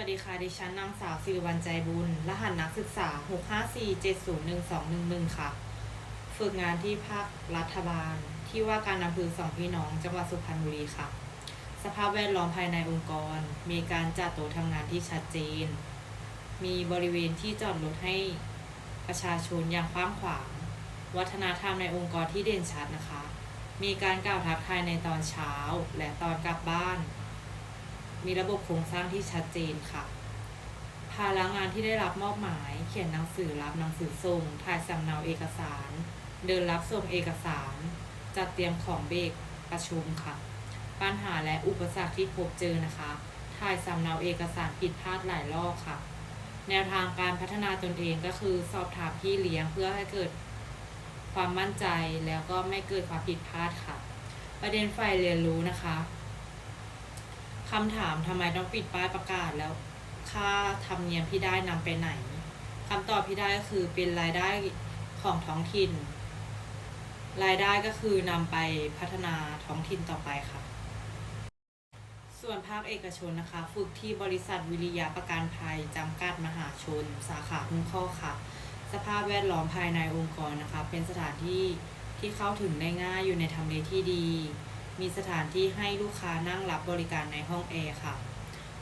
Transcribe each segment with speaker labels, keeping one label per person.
Speaker 1: วัสดีค่ะ ดิฉันนางสาวสิริวัลใจบุญ รหัสนักศึกษา 654701211 ค่ะ ฝึกงานที่ภาครัฐบาล ที่ว่าการอำเภอสองพี่น้องจังหวัดสุพรรณบุรีค่ะ สภาพแวดล้อมภายในองค์กร มีการจัดโต๊ะทำงานที่ชัดเจน มีบริเวณที่จอดรถให้ประชาชนอย่างกว้างขวาง วัฒนธรรมในองค์กรที่เด่นชัดนะคะ มีการกล่าวทักทายในตอนเช้าและตอนกลับบ้าน มีระบบโครงสร้างที่ชัดเจนค่ะ ภาระงานที่ได้รับมอบหมาย เขียนหนังสือรับหนังสือส่ง ถ่ายสำเนาเอกสาร เดินรับส่งเอกสาร จัดเตรียมของเบรกประชุมค่ะ ปัญหาและอุปสรรคที่พบเจอนะคะ ถ่ายสำเนาเอกสารผิดพลาดหลายรอบค่ะ แนวทางการพัฒนาตนเองก็คือสอบถามพี่เลี้ยงเพื่อให้เกิดความมั่นใจแล้วก็ไม่เกิดความผิดพลาดค่ะ ประเด็นฝ่ายเรียนรู้นะคะ คำถามทำไมต้องปิดป้ายประกาศแล้วค่าธรรมเนียมที่ได้นำไปไหนคำตอบที่ได้ก็คือเป็นรายได้ของท้องถิ่น รายได้ก็คือนำไปพัฒนาท้องถิ่นต่อไปค่ะ ส่วนภาคเอกชนนะคะ ฝึกที่บริษัทวิริยะประกันภัยจำกัดมหาชน สาขาหุ้งข้อค่ะ สภาพแวดล้อมภายในองค์กรนะคะ เป็นสถานที่ที่เข้าถึงได้ง่ายอยู่ในทำเลที่ดี มีสถานที่ให้ลูกค้านั่งรับบริการในห้องแอร์ค่ะ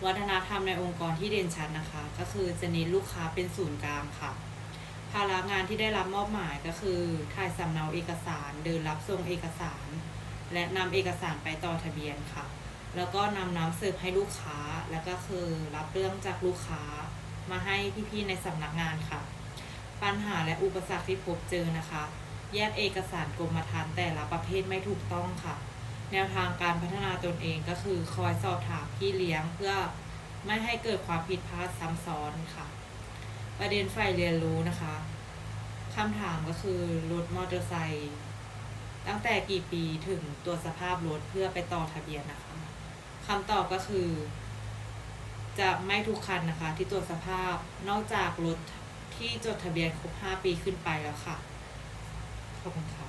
Speaker 1: วัฒนธรรมในองค์กรที่เด่นชัดนะคะ ก็คือจะเน้นลูกค้าเป็นศูนย์กลางค่ะ ภาระงานที่ได้รับมอบหมายก็คือถ่ายสำเนาเอกสารเดินรับส่งเอกสาร และนำเอกสารไปต่อทะเบียนค่ะ แล้วก็นำน้ำเสิร์ฟให้ลูกค้า แล้วก็คือรับเรื่องจากลูกค้ามาให้พี่ๆในสำนักงานค่ะ ปัญหาและอุปสรรคที่พบเจอนะคะ แยกเอกสารกรมธรรม์แต่ละประเภทไม่ถูกต้องค่ะ แนวทางการพัฒนาตนเองก็คือคอยสอบถามพี่เลี้ยงเพื่อไม่ให้เกิดความผิดพลาดซ้ำซ้อนค่ะ ประเด็นฝ่ายเรียนรู้นะคะคำถามก็คือรถมอเตอร์ไซค์ตั้งแต่กี่ปีถึงตรวสภาพรถเพื่อไปต่อทะเบียนนะคะคำตอบก็คือ จะไม่ทุกคันนะคะ ที่ตรวจสภาพนอกจากรถที่จดทะเบียนครบ 5 ปีขึ้นไปแล้วค่ะ ขอบคุณค่ะ